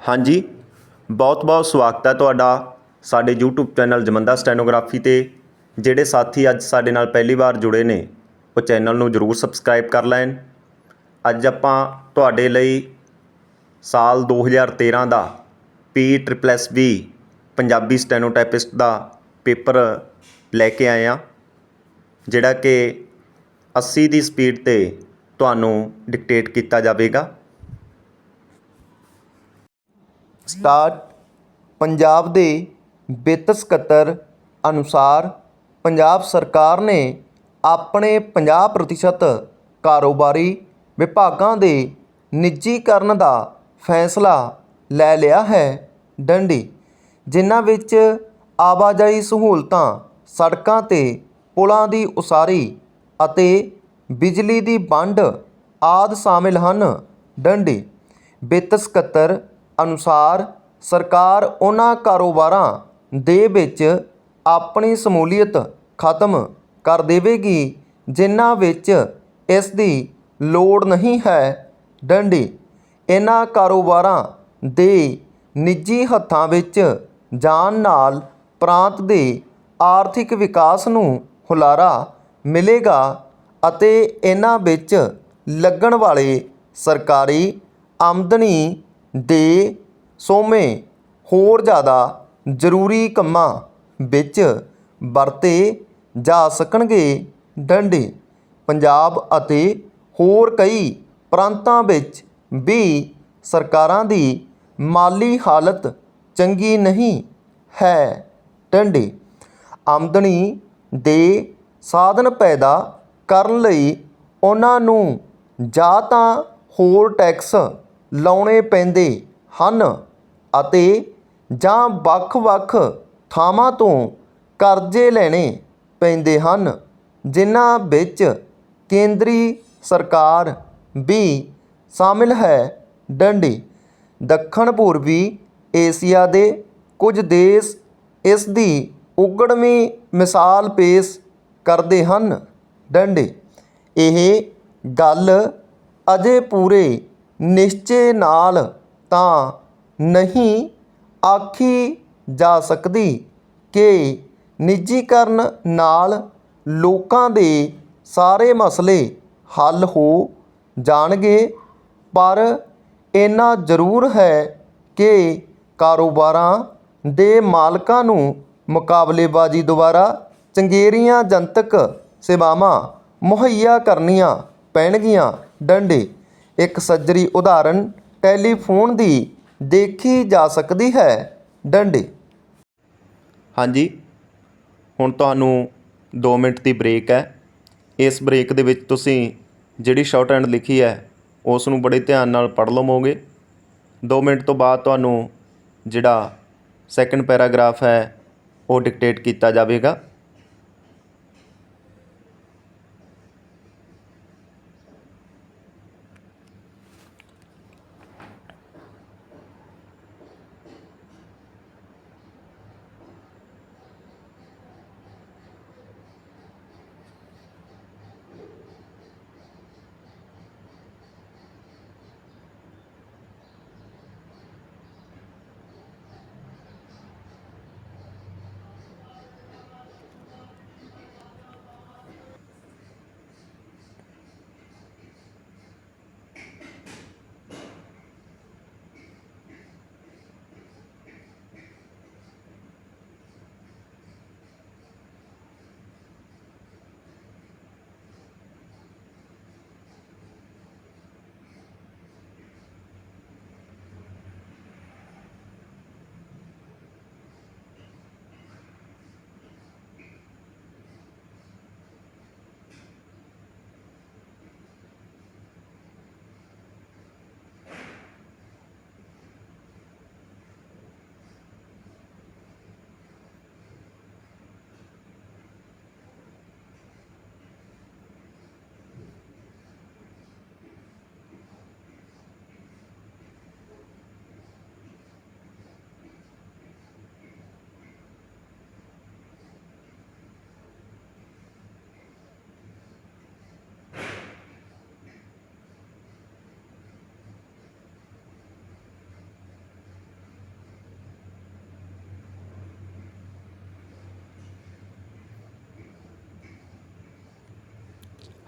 ਹਾਂਜੀ, ਬਹੁਤ ਬਹੁਤ ਸਵਾਗਤ ਹੈ ਤੁਹਾਡਾ ਸਾਡੇ YouTube ਚੈਨਲ ਜਮੰਦਾ ਸਟੈਨੋਗ੍ਰਾਫੀ ਤੇ, ਜਿਹੜੇ ਸਾਥੀ ਅੱਜ ਸਾਡੇ ਨਾਲ ਪਹਿਲੀ ਵਾਰ ਜੁੜੇ ਨੇ, ਉਹ ਚੈਨਲ ਨੂੰ ਜਰੂਰ ਸਬਸਕ੍ਰਾਈਬ ਕਰ ਲੈਣ। ਅੱਜ ਆਪਾਂ ਤੁਹਾਡੇ ਲਈ ਸਾਲ 2013 ਦਾ P triple S B Punjabi stenotypist ਦਾ ਪੇਪਰ ਲੈ ਕੇ ਆਏ ਹਾਂ, ਜਿਹੜਾ ਕਿ 80 ਦੀ ਸਪੀਡ ਤੇ ਤੁਹਾਨੂੰ ਡਿਕਟੇਟ ਕੀਤਾ ਜਾਵੇਗਾ। ਸਟਾਰਟ ਪੰਜਾਬ ਦੇ ਵਿੱਤ ਸਕੱਤਰ ਅਨੁਸਾਰ ਪੰਜਾਬ ਸਰਕਾਰ ਨੇ ਆਪਣੇ 50% ਕਾਰੋਬਾਰੀ ਵਿਭਾਗਾਂ ਦੇ ਨਿੱਜੀਕਰਨ ਦਾ ਫੈਸਲਾ ਲੈ ਲਿਆ ਹੈ ਡੰਡੀ, ਜਿਨ੍ਹਾਂ ਵਿੱਚ ਆਵਾਜਾਈ ਸਹੂਲਤਾਂ, ਸੜਕਾਂ ਤੇ ਪੁਲਾਂ ਦੀ ਉਸਾਰੀ ਅਤੇ ਬਿਜਲੀ ਦੀ ਵੰਡ ਆਦਿ ਸ਼ਾਮਿਲ ਹਨ। ਡੰਡੀ, ਵਿੱਤ ਸਕੱਤਰ ਅਨੁਸਾਰ ਸਰਕਾਰ ਉਹਨਾਂ ਕਾਰੋਬਾਰਾਂ ਦੇ ਵਿੱਚ ਆਪਣੀ ਸਮੂਲੀਅਤ ਖਤਮ ਕਰ ਦੇਵੇਗੀ, ਜਿਨ੍ਹਾਂ ਵਿੱਚ ਇਸ ਦੀ ਲੋੜ ਨਹੀਂ ਹੈ। ਡੰਡੀ, ਇਹਨਾਂ ਕਾਰੋਬਾਰਾਂ ਦੇ ਨਿੱਜੀ ਹੱਥਾਂ ਵਿੱਚ ਜਾਣ ਨਾਲ ਪ੍ਰਾਂਤ ਦੇ ਆਰਥਿਕ ਵਿਕਾਸ ਨੂੰ ਹੁਲਾਰਾ ਮਿਲੇਗਾ ਅਤੇ ਇਹਨਾਂ ਵਿੱਚ ਲੱਗਣ ਵਾਲੇ ਸਰਕਾਰੀ ਆਮਦਨੀ ਦੇ ਸੋਮੇ ਹੋਰ ਜ਼ਿਆਦਾ ਜ਼ਰੂਰੀ ਕੰਮਾਂ ਵਿੱਚ ਵਰਤੇ ਜਾ ਸਕਣਗੇ। ਡੰਡੇ, ਪੰਜਾਬ ਅਤੇ ਹੋਰ ਕਈ ਪ੍ਰਾਂਤਾਂ ਵਿੱਚ ਵੀ ਸਰਕਾਰਾਂ ਦੀ ਮਾਲੀ ਹਾਲਤ ਚੰਗੀ ਨਹੀਂ ਹੈ। ਡੰਡੇ, ਆਮਦਨੀ ਦੇ ਸਾਧਨ ਪੈਦਾ ਕਰਨ ਲਈ ਉਹਨਾਂ ਨੂੰ ਜਾਂ ਤਾਂ ਹੋਰ ਟੈਕਸ ਲਾਉਣੇ ਪੈਂਦੇ ਹਨ ਅਤੇ ਜਾਂ ਵੱਖ-ਵੱਖ ਥਾਵਾਂ ਤੋਂ ਕਰਜ਼ੇ ਲੈਣੇ ਪੈਂਦੇ ਹਨ, ਜਿਨ੍ਹਾਂ ਵਿੱਚ ਕੇਂਦਰੀ ਸਰਕਾਰ ਵੀ ਸ਼ਾਮਿਲ ਹੈ। ਡੰਡੀ, ਦੱਖਣ ਪੂਰਬੀ ਏਸ਼ੀਆ ਦੇ ਕੁਝ ਦੇਸ਼ ਇਸ ਦੀ ਉਗੜਵੀਂ ਮਿਸਾਲ ਪੇਸ਼ ਕਰਦੇ ਹਨ। ਡੰਡੀ, ਇਹ ਗੱਲ ਅਜੇ ਪੂਰੇ ਨਿਸ਼ਚੇ ਨਾਲ ਤਾਂ ਨਹੀਂ ਆਖੀ ਜਾ ਸਕਦੀ ਕਿ ਨਿੱਜੀਕਰਨ ਨਾਲ ਲੋਕਾਂ ਦੇ ਸਾਰੇ ਮਸਲੇ ਹੱਲ ਹੋ ਜਾਣਗੇ, ਪਰ ਇੰਨਾ ਜ਼ਰੂਰ ਹੈ ਕਿ ਕਾਰੋਬਾਰਾਂ ਦੇ ਮਾਲਕਾਂ ਨੂੰ ਮੁਕਾਬਲੇਬਾਜ਼ੀ ਦੁਆਰਾ ਚੰਗੇਰੀਆਂ ਜਨਤਕ ਸੇਵਾਵਾਂ ਮੁਹੱਈਆ ਕਰਨੀਆਂ ਪੈਣਗੀਆਂ, ਡੰਡੇ। ਇੱਕ ਸੱਜਰੀ ਉਦਾਹਰਨ ਟੈਲੀਫੋਨ ਦੀ ਦੇਖੀ ਜਾ ਸਕਦੀ ਹੈ। ਡੰਡੇ। ਹਾਂਜੀ। ਹੁਣ ਤੁਹਾਨੂੰ 2 ਮਿੰਟ ਦੀ ਬ੍ਰੇਕ ਹੈ। ਇਸ ਬ੍ਰੇਕ ਦੇ ਵਿੱਚ ਤੁਸੀਂ ਜਿਹੜੀ ਸ਼ਾਰਟ ਹੈਂਡ ਲਿਖੀ ਹੈ, ਉਸ ਨੂੰ ਬੜੇ ਧਿਆਨ ਨਾਲ ਪੜ੍ਹ ਲਵੋਗੇ। 2 ਮਿੰਟ ਤੋਂ ਬਾਅਦ ਤੁਹਾਨੂੰ ਜਿਹੜਾ ਸੈਕੰਡ ਪੈਰਾਗ੍ਰਾਫ ਹੈ, ਉਹ ਡਿਕਟੇਟ ਕੀਤਾ ਜਾਵੇਗਾ।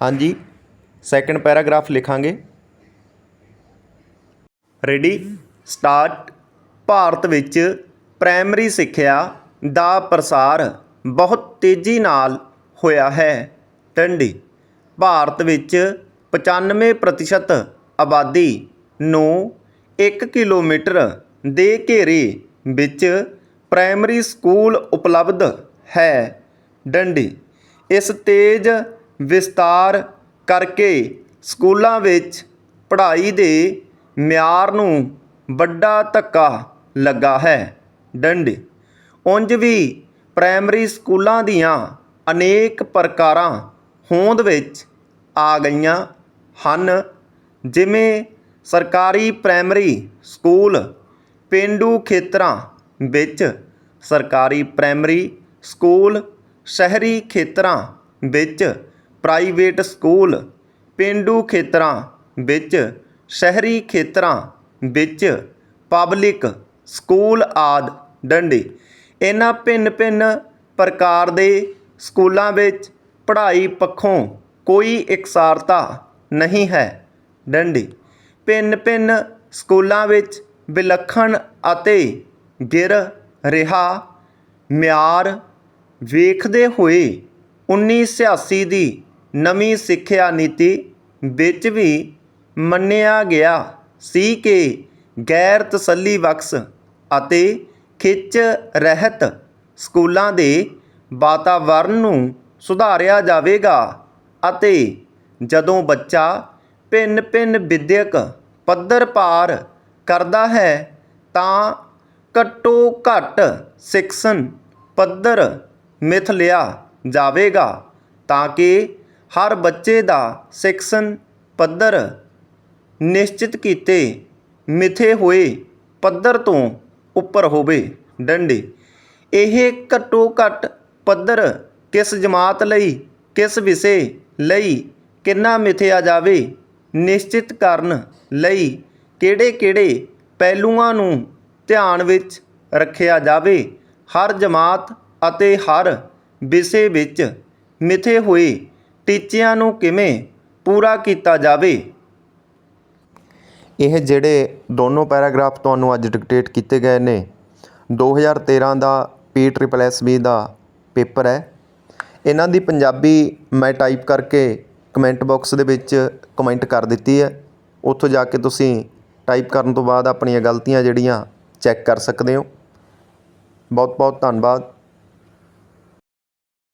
ਹਾਂਜੀ ਸੈਕੰਡ ਪੈਰਾਗ੍ਰਾਫ ਲਿਖਾਂਗੇ। ਰੈਡੀ ਸਟਾਰਟ ਭਾਰਤ ਵਿੱਚ ਪ੍ਰਾਇਮਰੀ ਸਿੱਖਿਆ ਦਾ ਪ੍ਰਸਾਰ ਬਹੁਤ ਤੇਜ਼ੀ ਨਾਲ ਹੋਇਆ ਹੈ। ਟੰਡੀ ਭਾਰਤ ਵਿੱਚ 95% ਆਬਾਦੀ ਨੂੰ 1 ਕਿਲੋਮੀਟਰ ਦੇ ਘੇਰੇ ਵਿੱਚ ਪ੍ਰਾਇਮਰੀ ਸਕੂਲ ਉਪਲਬਧ ਹੈ। ਡੰਡੀ ਇਸ ਤੇਜ਼ ਵਿਸਤਾਰ ਕਰਕੇ ਸਕੂਲਾਂ ਵਿੱਚ ਪੜ੍ਹਾਈ ਦੇ ਮਿਆਰ ਨੂੰ ਵੱਡਾ ਧੱਕਾ ਲੱਗਾ ਹੈ। ਡੰਡ ਉਂਝ ਵੀ ਪ੍ਰਾਇਮਰੀ ਸਕੂਲਾਂ ਦੀਆਂ ਅਨੇਕ ਪ੍ਰਕਾਰਾਂ ਹੋਂਦ ਵਿੱਚ ਆ ਗਈਆਂ ਹਨ। ਜਿਵੇਂ ਸਰਕਾਰੀ ਪ੍ਰਾਇਮਰੀ ਸਕੂਲ ਪੇਂਡੂ ਖੇਤਰਾਂ ਵਿੱਚ ਸਰਕਾਰੀ ਪ੍ਰਾਇਮਰੀ ਸਕੂਲ, ਸ਼ਹਿਰੀ ਖੇਤਰਾਂ ਵਿੱਚ ਪ੍ਰਾਈਵੇਟ ਸਕੂਲ, ਪੇਂਡੂ ਖੇਤਰਾਂ ਵਿੱਚ, ਸ਼ਹਿਰੀ ਖੇਤਰਾਂ ਵਿੱਚ, ਪਬਲਿਕ ਸਕੂਲ ਆਦਿ ਡੰਡੇ। ਇਹਨਾਂ ਭਿੰਨ-ਭਿੰਨ ਪ੍ਰਕਾਰ ਦੇ ਸਕੂਲਾਂ ਵਿੱਚ ਪੜ੍ਹਾਈ ਪੱਖੋਂ ਕੋਈ ਇਕਸਾਰਤਾ ਨਹੀਂ ਹੈ ਡੰਡੀ। ਭਿੰਨ-ਭਿੰਨ ਸਕੂਲਾਂ ਵਿੱਚ ਵਿਲੱਖਣ ਅਤੇ ਗਿਰ ਰਿਹਾ ਮਿਆਰ ਵੇਖਦੇ ਹੋਏ 1986 ਦੀ ਨਵੀਂ ਸਿੱਖਿਆ ਨੀਤੀ ਵਿੱਚ ਵੀ ਮੰਨਿਆ ਗਿਆ ਸੀ ਕਿ ਗੈਰ ਤਸੱਲੀ ਬਖਸ਼ ਅਤੇ ਖਿੱਚ ਰਹਿਤ ਸਕੂਲਾਂ ਦੇ ਵਾਤਾਵਰਣ ਨੂੰ ਸੁਧਾਰਿਆ ਜਾਵੇਗਾ ਅਤੇ ਜਦੋਂ ਬੱਚਾ ਭਿੰਨ-ਭਿੰਨ ਵਿਦਿਅਕ ਪੱਧਰ ਪਾਰ ਕਰਦਾ ਹੈ ਤਾਂ ਘੱਟੋ ਘੱਟ ਸਿੱਖਣ ਪੱਧਰ ਮਿਥ ਲਿਆ ਜਾਵੇਗਾ ਤਾਂ ਕਿ ਹਰ ਬੱਚੇ ਦਾ ਸਿਕਸਨ ਪੱਧਰ ਨਿਸ਼ਚਿਤ ਕੀਤੇ ਮਿਥੇ ਹੋਏ ਪੱਧਰ ਤੋਂ ਉੱਪਰ ਹੋਵੇ। ਡੰਡੇ। ਇਹ ਘੱਟੋ ਘੱਟ ਪੱਧਰ ਕਿਸ ਜਮਾਤ ਲਈ, ਕਿਸ ਵਿਸ਼ੇ ਲਈ ਕਿੰਨਾ ਮਿਥਿਆ ਜਾਵੇ, ਨਿਸ਼ਚਿਤ ਕਰਨ ਲਈ ਕਿਹੜੇ-ਕਿਹੜੇ ਪਹਿਲੂਆਂ ਨੂੰ ਧਿਆਨ ਵਿੱਚ ਰੱਖਿਆ ਜਾਵੇ। ਹਰ ਜਮਾਤ ਅਤੇ ਹਰ ਵਿਸ਼ੇ ਵਿੱਚ ਮਿਥੇ ਹੋਏ ਟੀਚਿਆਂ ਨੂੰ ਕਿਵੇਂ ਪੂਰਾ ਕੀਤਾ ਜਾਵੇ? ਇਹ ਜਿਹੜੇ ਦੋਨੋਂ ਪੈਰਾਗ੍ਰਾਫ ਤੁਹਾਨੂੰ ਅੱਜ ਡਿਕਟੇਟ ਕੀਤੇ ਗਏ ਨੇ 2013 ਦਾ ਪੀ ਟ੍ਰਿਪਲ ਐਸ ਬੀ ਦਾ ਪੇਪਰ ਹੈ। ਇਹਨਾਂ ਦੀ ਪੰਜਾਬੀ ਮੈਂ ਟਾਈਪ ਕਰਕੇ ਕਮੈਂਟ ਬਾਕਸ ਦੇ ਵਿੱਚ ਕਮੈਂਟ ਕਰ ਦਿੱਤੀ ਹੈ। ਉੱਥੋਂ ਜਾ ਕੇ ਤੁਸੀਂ ਟਾਈਪ ਕਰਨ ਤੋਂ ਬਾਅਦ ਆਪਣੀਆਂ ਗਲਤੀਆਂ ਜਿਹੜੀਆਂ ਚੈੱਕ ਕਰ ਸਕਦੇ ਹੋ। ਬਹੁਤ ਬਹੁਤ ਧੰਨਵਾਦ।